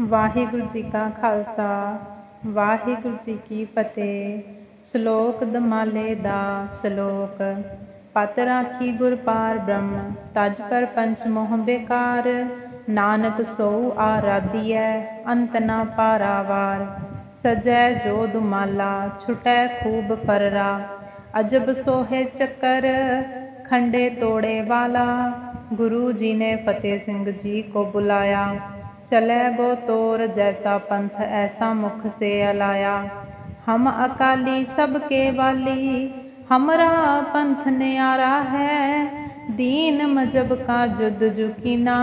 ਵਾਹਿਗੁਰੂ ਜੀ ਕਾ ਖਾਲਸਾ, ਵਾਹਿਗੁਰੂ ਜੀ ਕੀ ਫਤਿਹ। ਸ਼ਲੋਕ ਦਮਾਲੇ ਦਾ ਸ਼ਲੋਕ, ਪਤ ਰਾਖੀ ਗੁਰ ਪਾਰ ਬ੍ਰਹਮ, ਤਜ ਪਰ ਪੰਚ ਮੋਹ ਬੇਕਾਰ। ਨਾਨਕ ਸੋ ਆਰਾਧੀਐ, ਅੰਤ ਨਾ ਪਾਰਾਵਾਰ। ਸਜੈ ਜੋ ਦੁਮਾਲਾ, ਛੁਟੈ ਖੂਬ ਪਰਰਾ ਅਜਬ ਸੋਹੇ ਚੱਕਰ, ਖੰਡੇ ਤੋੜੇ ਵਾਲਾ। ਗੁਰੂ ਜੀ ਨੇ ਫਤਿਹ ਸਿੰਘ ਜੀ ਕੋ ਬੁਲਾਇਆ। चले गो तोर जैसा पंथ, ऐसा मुख से अलाया। हम अकाली, सबके वाली, हमरा पंथ न्यारा है। दीन मजब का जुद जुकीना,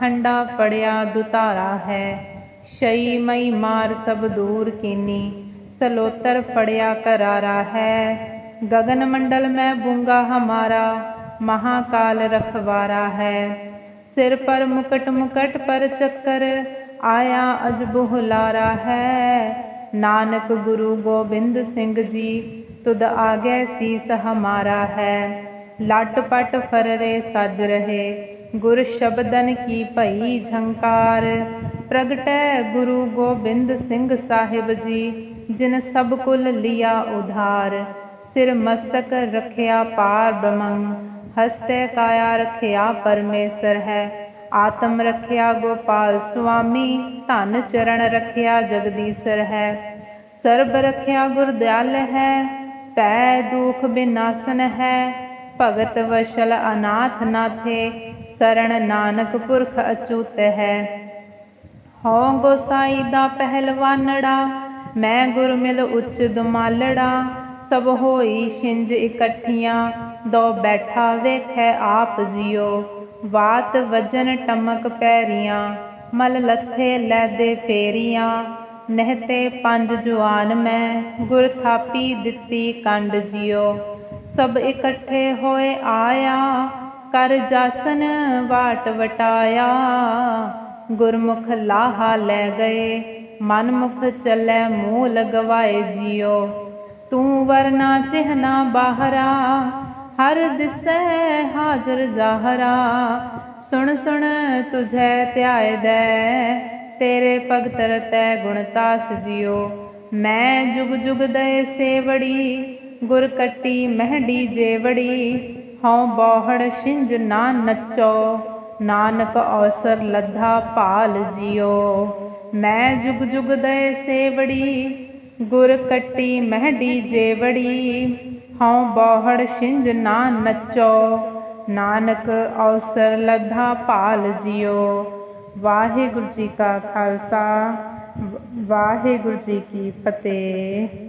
खंडा पड़िया दुतारा है। शई मई मार सब दूर कीनी, सलोतर पड़िया करारा है। गगन मंडल में बूँगा हमारा, महाकाल रखवारा है। ਸਿਰ ਪਰ ਮੁਕਟ ਮੁਕਟ ਪਰ ਚੱਕਰ, ਆਇਆ ਅਜਬ ਹੁਲਾਰਾ ਹੈ। ਨਾਨਕ ਗੁਰੂ ਗੋਬਿੰਦ ਸਿੰਘ ਜੀ, ਤੁਧ ਆਗੇ ਸੀਸ ਹਮਾਰਾ ਹੈ। ਲੱਟ ਪਟ ਫਰਰੇ ਸਜ ਰਹੇ, ਗੁਰ ਸ਼ਬਦਨ ਕੀ ਭਈ ਝੰਕਾਰ। ਪ੍ਰਗਟੈ ਗੁਰੂ ਗੋਬਿੰਦ ਸਿੰਘ ਸਾਹਿਬ ਜੀ, ਜਿਨ ਸਭ ਕੁਲ ਲਿਆ ਉਧਾਰ। ਸਿਰ ਮਸਤਕ ਰਖਿਆ ਪਾਰ ਬਮੰ ਹਸਤੈ ਕਾਇਆ ਰਖਿਆ ਪਰਮੇਸ਼ਰ ਹੈ। ਆਤਮ ਰਖਿਆ ਗੋਪਾਲ ਸੁਆਮੀ, ਧਨ ਚਰਨ ਰਖਿਆ ਜਗਦੀਸ਼ਰ ਹੈ। ਸਰਬ ਰਖਿਆ ਗੁਰਦਿਆਲ ਹੈ, ਪੈ ਦੁਖ ਬਿਨਾਸਨ ਹੈ। ਭਗਤ ਵਸ਼ਲ ਅਨਾਥ ਨਾਥੇ ਸਰਣ ਨਾਨਕ ਪੁਰਖ ਅਚੂਤ ਹੈ। ਹਉ ਗੋਸਾਈ ਦਾ ਪਹਿਲਵਾਨੜਾ ਮੈਂ ਗੁਰ ਮਿਲ ਉੱਚ ਦੁਮਾਲੜਾ। ਸਭ ਹੋਈ ਛਿੰਜ ਇਕੱਠੀਆਂ ਦੋ ਬੈਠਾ ਵੇਖੈ ਆਪ ਜਿਉ। ਬਾਤ ਵਜਨ ਟਮਕ ਪੈਰੀਆਂ, ਮਲ ਲੱਥੇ ਲੈਦੇ ਫੇਰੀਆਂ। ਨਹਤੇ ਪੰਜ ਜੁਆਨ ਮੈਂ, ਗੁਰ ਥਾਪੀ ਦਿੱਤੀ ਕੰਡ ਜਿਉ। ਸਭ ਇਕੱਠੇ ਹੋਏ ਆਇਆ, ਕਰ ਜਾਸਨ ਵਾਟ ਵਟਾਇਆ। ਗੁਰਮੁਖ ਲਾਹਾ ਲੈ ਗਏ, ਮਨਮੁਖ ਚੱਲੇ ਮੂਹ ਲਗਵਾਏ ਜਿਉ। ਤੂੰ ਵਰਨਾ ਚਿਹਨਾ ਬਾਹਰਾ ਹਰ ਦਿਸੈ ਹਾਜ਼ਰ ਜ਼ਾਹਰਾ। ਸੁਣ ਸੁਣ ਤੁਝੈ ਧਿਆਇਦੈ ਤੇਰੇ ਭਗਤ ਰਤੈ ਗੁਣਤਾਸ ਜਿਉ। ਮੈਂ ਜੁਗ ਜੁਗ ਦਏ ਸੇਵੜੀ, ਗੁਰ ਕੱਟੀ ਮਹਿੜੀ ਜੇਵੜੀ। ਹਉ ਬੋਹੜ ਛਿੰਜ ਨਾ ਨੱਚੋ, ਨਾਨਕ ਔਸਰ ਲੱਧਾ ਭਾਲ ਜਿਉ। ਮੈਂ ਜੁਗ ਜੁਗ ਦਏ ਸੇਵੜੀ, ਗੁਰ ਕੱਟੀ ਮਹਿੜੀ ਜੇਵੜੀ। ਹਉ ਬੋਹੜ ਛਿੰਝ ਨਾ ਨੱਚੋ। ਨਾਨਕ ਅਵਸਰ ਲੱਧਾ ਪਾਲ ਜਿਉ ਵਾਹਿਗੁਰੂ ਜੀ ਕਾ ਖਾਲਸਾ, ਵਾਹਿਗੁਰੂ ਜੀ ਕੀ ਫਤਿਹ।